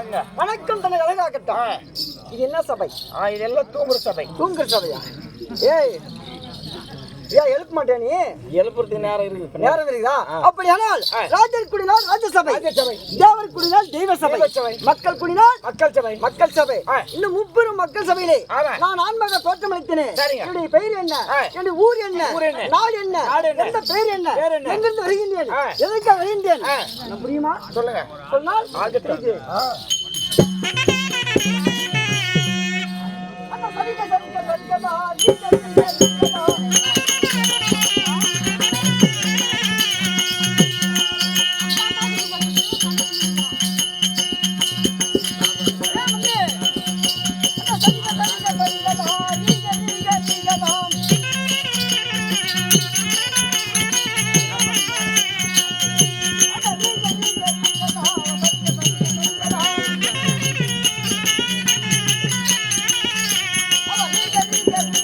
வணக்கம் இது என்ன சபை? ஆ, இதெல்லாம் தூங்குற சபை. தூங்குற சபையா? ஏய். ஏன் எழுப்ப மாட்டேன் நீ? எழுப்புறதுக்கு நேரம் இருக்குது இப்ப. நேரம் இருக்குதா? அப்படியானால். ராஜர் குடினால் ராஜசபை. ராஜசபை. தேவர் குடினால் தெய்வ சபை. மக்கள் குடினால் மக்கள் சபை. மக்கள் சபை. இன்னும் முப்பெரும் மக்கள் சபையிலே. நான் ஆன்மக தோற்றமளித்தேன் சரிங்க. என்னுடைய பெயர் என்ன. என்னுடைய ஊர் என்ன? நாடு என்ன? எந்த பெயர் என்ன? எங்கிருந்து வருகின்றேன். எதற்காக வருகின்றேன்? புரியுமா சொல்லுங்க. சொன்னால் ஆகட்டும். தெரியுது.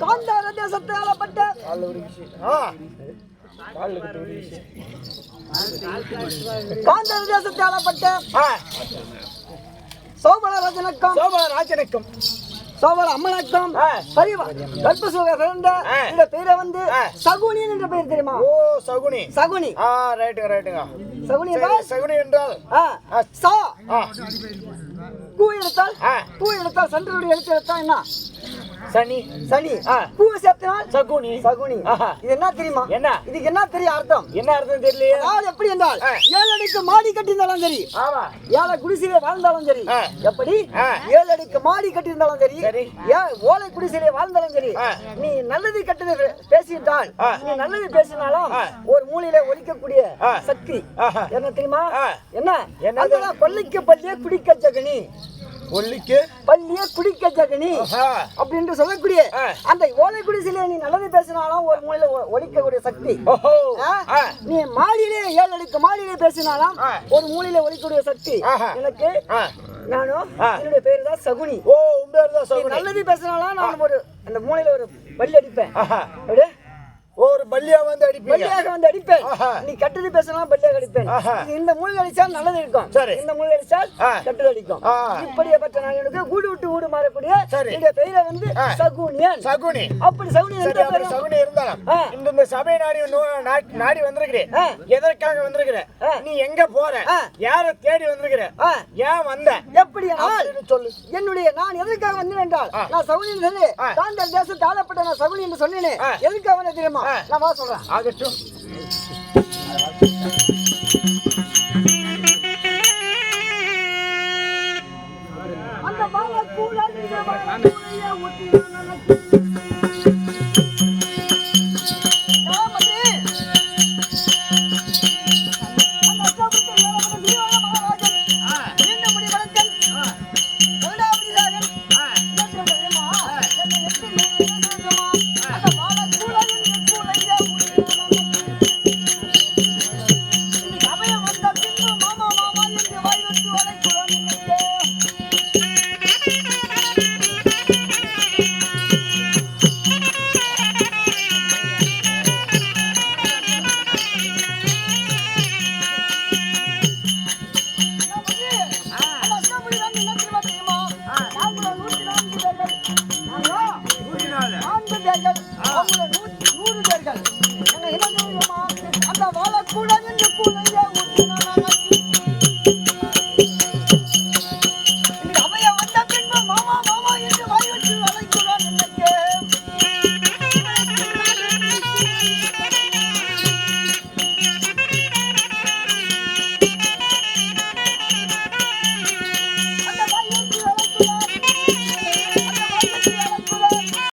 காந்தார தேசத்தை ஆளப்பட்ட காந்தார தேசத்தை ஆளப்பட்ட ஆ. சோமரராஜனுக்கும் சோபா ராஜனுக்கும் சோமர அம்மனுக்கும். பரிவா பிறந்த ஆ. இந்த பெயரை வந்து ஆ. சகுனியன் என்ற பெயர் தெரியுமா? ஓ சகுனி. சகுனி. ஆ ரைட்டுங்க ரைட்டுங்க சகுனி என்றால்? சகுனி என்றால்? சா. பூ எடுத்தால். பூ எடுத்தால் சந்திரனுடைய எழுத்து எடுத்தால் என்ன? சனி சனி ஆ. பூ சேர்த்தினால் சகுனி சகுனி. இது என்ன தெரியுமா என்ன? இதுக்கு என்ன தெரியும் அர்த்தம் என்ன அர்த்தம் தெரியலையே அதாவது எப்படி என்றால். ஏழு அடிக்கு மாடி கட்டியிருந்தாலும் சரி ஆமா ஏழை குடிசையிலே வாழ்ந்தாலும் சரி. எப்படி. ஏழு அடிக்கு மாடி கட்டியிருந்தாலும் சரி ஓலை குடிசையிலே வாழ்ந்தாலும் சரி. நீ நல்லது கெட்டது பேசிட்டால். நீ நல்லது பேசினாலும். ஒரு மூலையில ஒலிக்கக்கூடிய ஆ. சக்தி. என்ன தெரியுமா. என்ன? அதுதான் கொல்லிக்கு பள்ளிய குடிக்க ஜகனி ஒல்லிக்கு? பள்ளிய குடிக்க ஜகனி. அப்படின்னு சொல்லக்கூடிய. அந்த ஓலை குடிசையில நீ நல்லது பேசினாலும் ஒரு மூலையில ஒ- ஒலிக்கக்கூடிய சக்தி. நீ மாடியிலே ஏழு அடுக்கு மாடியிலே பேசினாலும். ஒரு மூலையில ஒலிக்கூடிய சக்தி. எனக்கு நானும். என்னுடைய பேரு தான் சகுனி. ஓ உன் பேர் தான் சகுனி. நல்லது பேசினாலும் நான் ஒரு அந்த மூலையில ஒரு பள்ளி அடிப்பேன். அப்படியே பல்லியா வந்து அடிப்பீங்க பள்ளியாக வந்து அடிப்பேன். நீ கட்டது பேசினாலும் பள்ளியாக அடிப்பேன் இந்த மூலையில் அடிச்சால் நல்லது இருக்கும் சரி. இந்த மூலையில் அடிச்சால். கட்டது அடிக்கும். இப்படியேப்பட்ட நான் எனக்கு கூடு விட்டு ஊடு மாறக்கூடிய. இந்த பெயரை வந்து. சகுனியன் சகுனி அப்படி சகுனி சரி சகுனி இருந்தாலும். இந்த இந்த சபை நாடி நாடி வந்திருக்கிறேன். எதற்காக வந்திருக்கிற ஆ. நீ எங்க போற. யார தேடி வந்திருக்கிற. ஏன் வந்த எப்படி சொல்லு என்னுடைய நான் எதற்காக வந்தேன் என்றால். நான் சகுனி. தான் தேசத்தை ஆளப்பட்ட நான் சகுனி என்று சொன்னேனே. எதுக்காக தெரியுமா ஆ. நான் வா சொல்றேன். ஆகட்டும். அந்த ஒட்டி நூறு பேர்கள் என்ன என்ன Thank you.